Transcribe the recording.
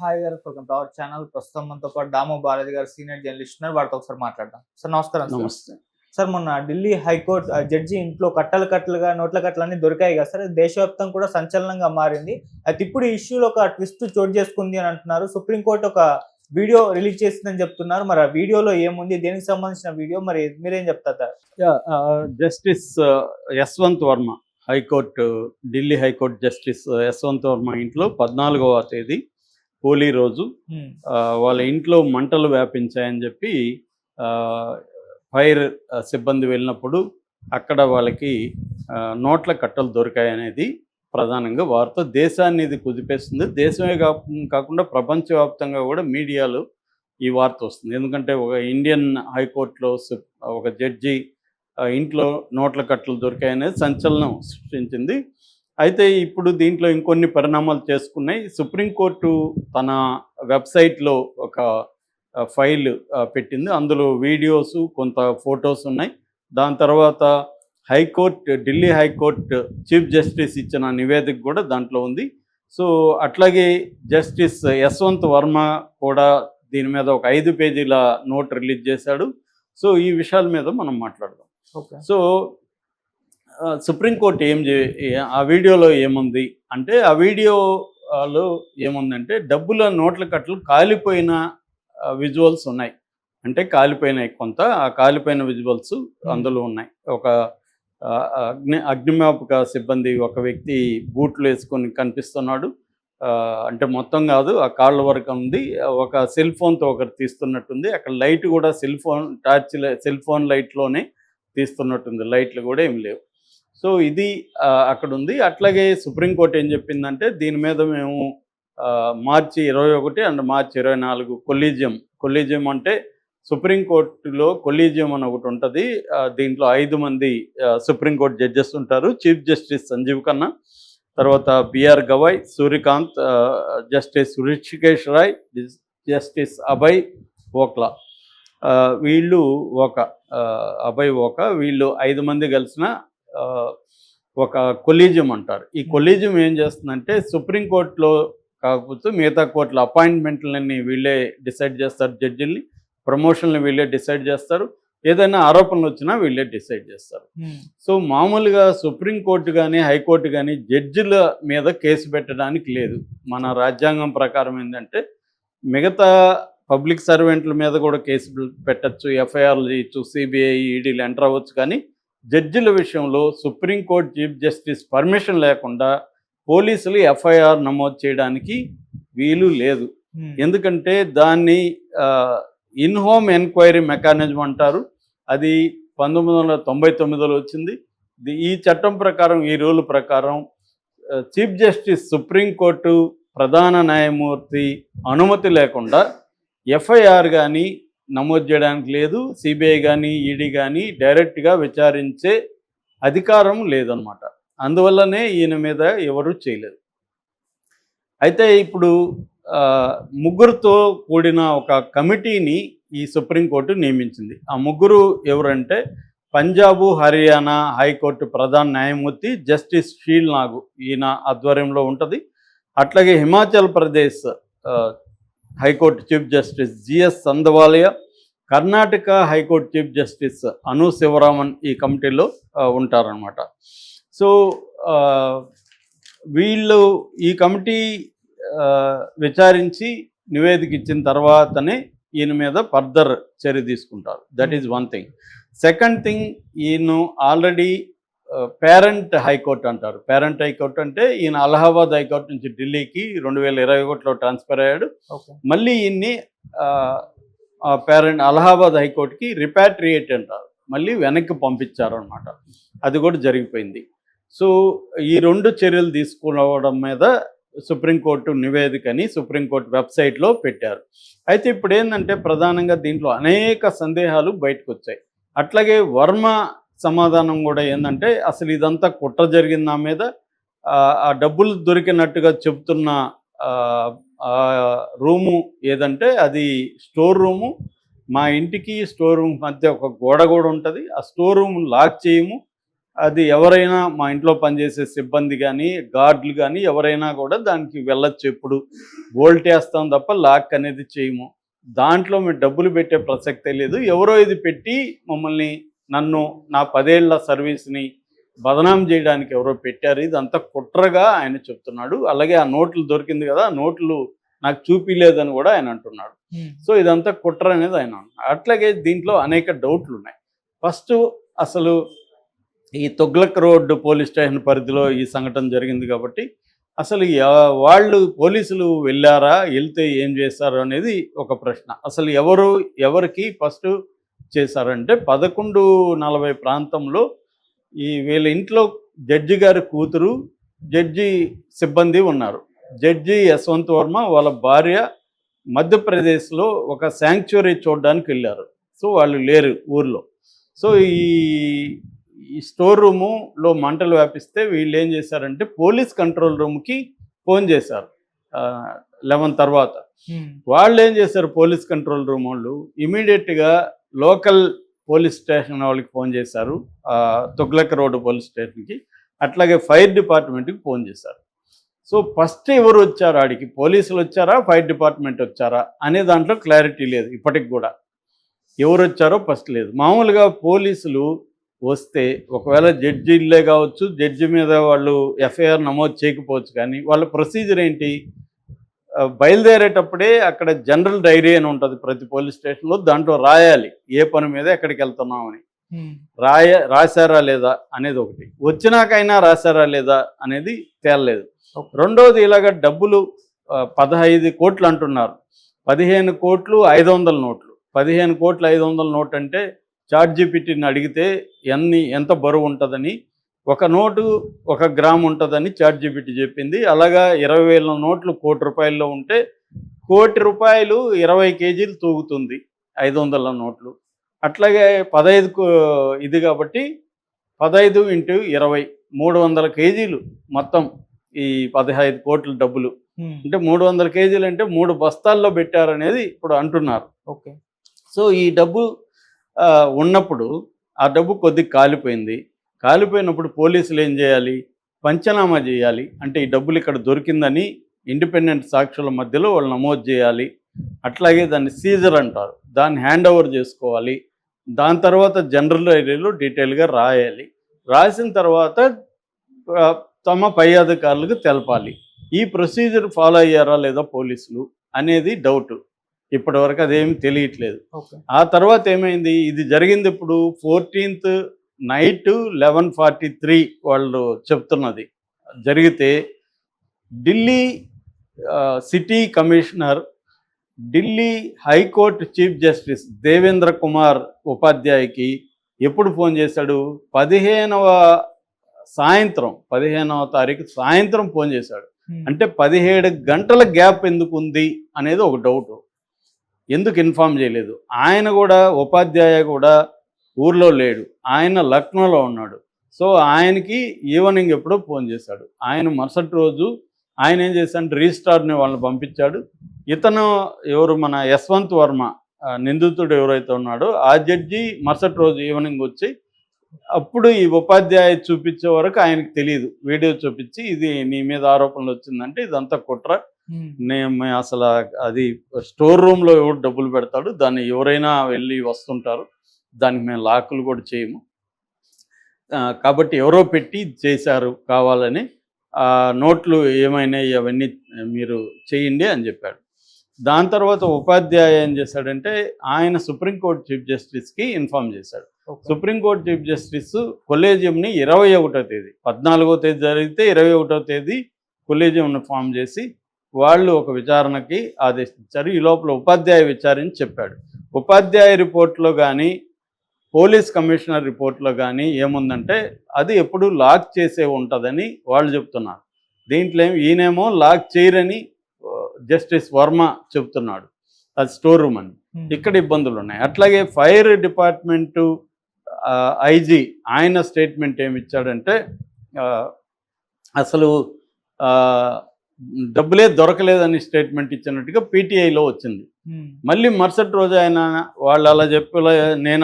Hi గారు welcome to our channel ప్రస్తుతం మనతో పాటు దామో భారతి గారు సీనియర్ జర్నలిస్ట్ ఉన్నారు. వారితో ఒకసారి మాట్లాడదాం. సార్ నమస్కారం. నమస్తే. సార్ మొన్న ఢిల్లీ హైకోర్టు జడ్జి ఇంట్లో కట్టలు కట్టలుగా నోట్ల కట్టలన్నీ దొరికాయి కదా సార్ దేశవ్యాప్తం కూడా సంచలనంగా మారింది. అయితే ఇప్పుడు ఈ ఇష్యూలో ఒక ట్విస్ట్ చోటు చేసుకుంది అని అంటున్నారు. సుప్రీంకోర్టు ఒక వీడియో రిలీజ్ చేసిందని చెప్తున్నారు. మరి ఆ వీడియోలో ఏముంది? దేనికి సంబంధించిన వీడియో మరి మీరేం చెప్తారు sir justice Yashwant Varma high court Delhi high court justice Yashwant Varma ఇంట్లో పద్నాలుగవ తేదీ హోలీ రోజు వాళ్ళ ఇంట్లో మంటలు వ్యాపించాయని చెప్పి ఫైర్ సిబ్బంది వెళ్ళినప్పుడు అక్కడ వాళ్ళకి నోట్ల కట్టలు దొరికాయనేది ప్రధానంగా వార్త దేశాన్ని ఇది కుదిపేస్తుంది. దేశమే కాకుండా ప్రపంచవ్యాప్తంగా కూడా మీడియాలో ఈ వార్త వస్తుంది. ఎందుకంటే ఒక ఇండియన్ హైకోర్టులో ఒక జడ్జి ఇంట్లో నోట్ల కట్టలు దొరికాయనేది సంచలనం సృష్టించింది. అయితే ఇప్పుడు దీంట్లో ఇంకొన్ని పరిణామాలు చేసుకున్నాయి. సుప్రీంకోర్టు తన వెబ్సైట్లో ఒక ఫైల్ పెట్టింది. అందులో వీడియోస్ కొంత ఫొటోస్ ఉన్నాయి. దాని తర్వాత high court Delhi high court chief justice ఇచ్చిన నివేదిక కూడా దాంట్లో ఉంది. సో అట్లాగే జస్టిస్ యశ్వంత్ వర్మ కూడా దీని మీద ఒక ఐదు పేజీల నోట్ రిలీజ్ చేశాడు. సో ఈ విషయాల మీద మనం మాట్లాడదాం. ఓకే. సో సుప్రీంకోర్టు ఏం చే ఆ వీడియోలో ఏముంది అంటే ఆ వీడియోలో ఏముందంటే డబ్బుల నోట్ల కట్టలు కాలిపోయిన విజువల్స్ ఉన్నాయి. అంటే కాలిపోయినాయి కొంత ఆ కాలిపోయిన విజువల్స్ అందులో ఉన్నాయి. ఒక అగ్ని అగ్నిమాపక సిబ్బంది ఒక వ్యక్తి బూట్లు వేసుకొని కనిపిస్తున్నాడు. అంటే మొత్తం కాదు ఆ కాళ్ళ వరకు ఉంది. ఒక సెల్ ఫోన్తో ఒకరు తీస్తున్నట్టుంది. అక్కడ లైట్ కూడా cell phone torch cell phone లైట్లోనే తీస్తున్నట్టుంది. లైట్లు కూడా ఏం లేవు. సో ఇది అక్కడ ఉంది అట్లాగే సుప్రీంకోర్టు ఏం చెప్పిందంటే దీని మీద మేము మార్చి ఇరవై ఒకటి అండ్ మార్చి ఇరవై నాలుగు కొలీజియం. కొలీజియం అంటే సుప్రీంకోర్టులో కొలీజియం అని ఒకటి ఉంటుంది. దీంట్లో ఐదు మంది సుప్రీంకోర్టు జడ్జెస్ ఉంటారు. చీఫ్ జస్టిస్ సంజీవ్ ఖన్నా తర్వాత B R Gavai Suryakant justice Rushikesh Roy justice Abhay Oka. వీళ్ళు ఒక అభయ్ ఓక వీళ్ళు ఐదు మంది కలిసిన ఒక కొలీజియం అంటారు. ఈ కొలీజియం ఏం చేస్తుందంటే సుప్రీంకోర్టులో కాకపోతే మిగతా కోర్టుల అపాయింట్మెంట్లన్నీ వీళ్ళే డిసైడ్ చేస్తారు. జడ్జిల్ని ప్రమోషన్లు వీళ్ళే డిసైడ్ చేస్తారు. ఏదైనా ఆరోపణలు వచ్చినా వీళ్ళే డిసైడ్ చేస్తారు. సో మామూలుగా సుప్రీంకోర్టు కానీ హైకోర్టు కానీ జడ్జిల మీద కేసు పెట్టడానికి లేదు. మన రాజ్యాంగం ప్రకారం ఏంటంటే మిగతా పబ్లిక్ సర్వెంట్ల మీద కూడా కేసు పెట్టచ్చు. ఎఫ్ఐఆర్లు చేయొచ్చు సిబిఐ ఈడీలు ఎంటర్ అవ్వచ్చు కానీ జడ్జిల విషయంలో సుప్రీంకోర్టు చీఫ్ జస్టిస్ పర్మిషన్ లేకుండా పోలీసులు ఎఫ్ఐఆర్ నమోదు చేయడానికి వీలు లేదు. హ్మ్. ఎందుకంటే దాన్ని ఇన్ హోమ్ ఎంక్వైరీ మెకానిజం అంటారు. అది పంతొమ్మిది వందల తొంభై తొమ్మిదిలో వచ్చింది. ఈ చట్టం ప్రకారం ఈ రూల్ ప్రకారం చీఫ్ జస్టిస్ సుప్రీంకోర్టు ప్రధాన న్యాయమూర్తి అనుమతి లేకుండా ఎఫ్ఐఆర్ కానీ నమోదు చేయడానికి లేదు. సిబిఐ కానీ ఈడీ కానీ డైరెక్ట్గా విచారించే అధికారం లేదనమాట అందువల్లనే ఈయన మీద ఎవరు చేయలేదు. అయితే ఇప్పుడు ముగ్గురుతో కూడిన ఒక కమిటీని ఈ సుప్రీంకోర్టు నియమించింది. ఆ ముగ్గురు ఎవరంటే పంజాబు హర్యానా హైకోర్టు ప్రధాన న్యాయమూర్తి జస్టిస్ షీల్ నాగు ఈయన ఆధ్వర్యంలో ఉంటుంది. అట్లాగే Himachal Pradesh high court chief justice G S Sandhawalia Karnataka high court chief justice Anu Sivaraman ఈ కమిటీలో ఉంటారనమాట సో వీళ్ళు ఈ కమిటీ విచారించి నివేదిక ఇచ్చిన తర్వాతనే ఈయన మీద ఫర్దర్ చర్య తీసుకుంటారు. That is one thing second thing ఈయన ఆల్రెడీ పేరెంట్ హైకోర్టు అంటారు. పేరెంట్ హైకోర్టు అంటే ఈయన అలహాబాద్ హైకోర్టు నుంచి ఢిల్లీకి రెండు వేల ఇరవై ఒకటిలో ట్రాన్స్ఫర్ అయ్యాడు. మళ్ళీ ఈయన్ని పేరెంట్ అలహాబాద్ హైకోర్టుకి రిపాట్రియేట్ అంటారు. మళ్ళీ వెనక్కి పంపించారు అనమాట అది కూడా జరిగిపోయింది. సో ఈ రెండు చర్యలు తీసుకోవడం మీద సుప్రీంకోర్టు నివేదికని సుప్రీంకోర్టు వెబ్సైట్లో పెట్టారు. అయితే ఇప్పుడు ఏంటంటే ప్రధానంగా దీంట్లో అనేక సందేహాలు బయటకు వచ్చాయి. అట్లాగే వర్మ సమాధానం కూడా ఏంటంటే అసలు ఇదంతా కుట్ర జరిగింది నా మీద. ఆ, డబ్బులు దొరికినట్టుగా చెబుతున్న రూము ఏదంటే అది స్టోర్ రూము. మా ఇంటికి స్టోర్ రూమ్ మధ్య ఒక గోడ కూడా ఉంటుంది. ఆ స్టోర్ రూమ్ లాక్ చేయము. అది ఎవరైనా మా ఇంట్లో పనిచేసే సిబ్బంది కానీ గార్డులు కానీ ఎవరైనా కూడా దానికి వెళ్ళొచ్చు ఎప్పుడు. బోల్ట్ వేస్తాం తప్ప లాక్ అనేది చేయము. దాంట్లో మేము డబ్బులు పెట్టే ప్రసక్తే లేదు. ఎవరో ఇది పెట్టి మమ్మల్ని నన్ను నా పదేళ్ళ సర్వీస్ని బదనాం చేయడానికి ఎవరో పెట్టారు. ఇదంతా కుట్రగా ఆయన చెప్తున్నాడు. అలాగే ఆ నోట్లు దొరికింది కదా ఆ నోట్లు నాకు చూపిలేదని కూడా ఆయన అంటున్నాడు. సో ఇదంతా కుట్ర అనేది ఆయన. అట్లాగే దీంట్లో అనేక డౌట్లు ఉన్నాయి. ఫస్ట్ అసలు ఈ తొగ్లక్ రోడ్ పోలీస్ స్టేషన్ పరిధిలో ఈ సంఘటన జరిగింది కాబట్టి అసలు వాళ్ళు పోలీసులు వెళ్ళారా వెళ్తే ఏం చేశారు అనేది ఒక ప్రశ్న. అసలు ఎవరు ఎవరికి ఫస్ట్ చేశారంటే పదకొండు నలభై ప్రాంతంలో ఈ వీళ్ళ ఇంట్లో జడ్జి గారి కూతురు జడ్జి సిబ్బంది ఉన్నారు. జడ్జి యశ్వంత్ వర్మ వాళ్ళ భార్య మధ్యప్రదేశ్లో ఒక శాంక్చురీ చూడడానికి వెళ్ళారు. సో వాళ్ళు లేరు ఊర్లో. సో ఈ ఈ స్టోర్ రూములో మంటలు వ్యాపిస్తే వీళ్ళు ఏం చేశారంటే పోలీస్ కంట్రోల్ రూమ్కి ఫోన్ చేశారు. లెవెన్ తర్వాత. వాళ్ళు ఏం చేశారు పోలీస్ కంట్రోల్ రూమ్ వాళ్ళు? ఇమీడియట్గా లోకల్ పోలీస్ స్టేషన్ వాళ్ళకి ఫోన్ చేశారు. తుగ్లక్ రోడ్డు పోలీస్ స్టేషన్కి. అట్లాగే ఫైర్ డిపార్ట్మెంట్కి ఫోన్ చేశారు. సో ఫస్ట్ ఎవరు వచ్చారు ఆడికి? పోలీసులు వచ్చారా? ఫైర్ డిపార్ట్మెంట్ వచ్చారా? అనే దాంట్లో క్లారిటీ లేదు ఇప్పటికి కూడా. ఎవరు వచ్చారో ఫస్ట్ లేదు. మామూలుగా పోలీసులు వస్తే ఒకవేళ జడ్జిలే కావచ్చు జడ్జి మీద వాళ్ళు ఎఫ్ఐఆర్ నమోదు చేయకపోవచ్చు కానీ వాళ్ళ ప్రొసీజర్ ఏంటి? బయలుదేరేటప్పుడే అక్కడ జనరల్ డైరీ అని ఉంటుంది ప్రతి పోలీస్ స్టేషన్లో దాంట్లో రాయాలి ఏ పని మీద ఎక్కడికి వెళ్తున్నామని. రాయ రాశారా లేదా అనేది ఒకటి. వచ్చినాకైనా రాశారా లేదా అనేది తేలలేదు. రెండోది ఇలాగ డబ్బులు పదహైదు కోట్లు అంటున్నారు. పదిహేను కోట్లు ఐదు వందల నోట్లు. పదిహేను కోట్లు ఐదు వందల నోట్ అంటే చార్ట్ జీపీటీని అడిగితే ఎన్ని ఎంత బరువు ఉంటుందని ఒక నోటు ఒక గ్రామ్ ఉంటుందని చార్ట్ జీపీటీ చెప్పింది. అలాగా ఇరవై వేల నోట్లు కోటి రూపాయల్లో ఉంటే కోటి రూపాయలు ఇరవై కేజీలు తూగుతుంది ఐదు వందల నోట్లు. అట్లాగే పదహైదు ఇది కాబట్టి పదహైదు ఇంటూ ఇరవై మూడు వందల కేజీలు మొత్తం ఈ పదహైదు కోట్ల డబ్బులు. అంటే మూడు వందల కేజీలు అంటే మూడు బస్తాల్లో పెట్టారనేది ఇప్పుడు అంటున్నారు. ఓకే. సో ఈ డబ్బు ఉన్నప్పుడు ఆ డబ్బు కొద్దిగా కాలిపోయింది. కాలిపోయినప్పుడు పోలీసులు ఏం చేయాలి? పంచనామా చేయాలి. అంటే ఈ డబ్బులు ఇక్కడ దొరికిందని ఇండిపెండెంట్ సాక్షుల మధ్యలో వాళ్ళు నమోదు చేయాలి. అట్లాగే దాన్ని సీజర్ అంటారు. దాన్ని హ్యాండ్ ఓవర్ చేసుకోవాలి. దాని తర్వాత జనరల్ డైరీలో డీటెయిల్గా రాయాలి. రాసిన తర్వాత తమ పై అధికారులకు తెలపాలి. ఈ ప్రొసీజర్ ఫాలో అయ్యారా లేదా పోలీసులు అనేది డౌట్. ఇప్పటివరకు అదేమి తెలియట్లేదు. ఆ తర్వాత ఏమైంది? ఇది జరిగింది ఇప్పుడు fourteenth night eleven forty three వాళ్ళు చెప్తున్నది. జరిగితే Delhi city commissioner Delhi high court chief justice Devendra Kumar ఉపాధ్యాయకి ఎప్పుడు ఫోన్ చేశాడు? పదిహేనవ సాయంత్రం పదిహేనవ తారీఖు సాయంత్రం ఫోన్ చేశాడు. అంటే పదిహేడు గంటల గ్యాప్ ఎందుకు ఉంది అనేది ఒక డౌట్. ఎందుకు ఇన్ఫామ్ చేయలేదు? ఆయన కూడా ఉపాధ్యాయ కూడా ఊర్లో లేడు. ఆయన లక్నోలో ఉన్నాడు. సో ఆయనకి ఈవినింగ్ ఎప్పుడో ఫోన్ చేశాడు. ఆయన మరుసటి రోజు ఆయన ఏం చేశాడు? రిజిస్ట్రార్ని వాళ్ళని పంపించాడు. ఇతను ఎవరు? మన యశ్వంత్ వర్మ నిందితుడు ఎవరైతే ఉన్నాడో ఆ జడ్జి మరుసటి రోజు ఈవినింగ్ వచ్చి అప్పుడు ఈ ఉపాధ్యాయ చూపించే వరకు ఆయనకు తెలియదు వీడియో చూపించి ఇది నీ మీద ఆరోపణలు వచ్చిందంటే ఇదంతా కుట్ర. నేను అసలు అది స్టోర్ రూమ్లో ఎవరు డబ్బులు పెడతాడు? దాన్ని ఎవరైనా వెళ్ళి వస్తుంటారు. దానికి మేము లాకులు కూడా చేయము. కాబట్టి ఎవరో పెట్టి చేశారు కావాలని ఆ నోట్లు ఏమైనాయి అవన్నీ మీరు చేయండి అని చెప్పాడు. దాని తర్వాత ఉపాధ్యాయ ఏం చేశాడంటే ఆయన సుప్రీంకోర్టు చీఫ్ జస్టిస్కి ఇన్ఫామ్ చేశాడు. సుప్రీంకోర్టు చీఫ్ జస్టిస్ కొలేజియంని ఇరవై ఒకటో తేదీ పద్నాలుగో తేదీ జరిగితే ఇరవై ఒకటో తేదీ కొలేజియంను ఫామ్ చేసి వాళ్ళు ఒక విచారణకి ఆదేశించారు. ఈ లోపల ఉపాధ్యాయ విచారించి చెప్పాడు. ఉపాధ్యాయ రిపోర్ట్లో కానీ పోలీస్ కమిషనర్ రిపోర్ట్లో కానీ ఏముందంటే అది ఎప్పుడు లాక్ చేసే ఉంటుందని వాళ్ళు చెప్తున్నారు. దీంట్లో ఈయనేమో లాక్ చేయరని జస్టిస్ వర్మ చెప్తున్నాడు. అది స్టోర్ రూమ్ అని. ఇక్కడ ఇబ్బందులు ఉన్నాయి. అట్లాగే ఫైర్ డిపార్ట్మెంటు ఐజీ ఆయన స్టేట్మెంట్ ఏమి ఇచ్చాడంటే అసలు డబ్బులే దొరకలేదని స్టేట్మెంట్ ఇచ్చినట్టుగా పీటీఐలో వచ్చింది. మళ్ళీ మరుసటి రోజు ఆయన వాళ్ళు అలా చెప్పి నేను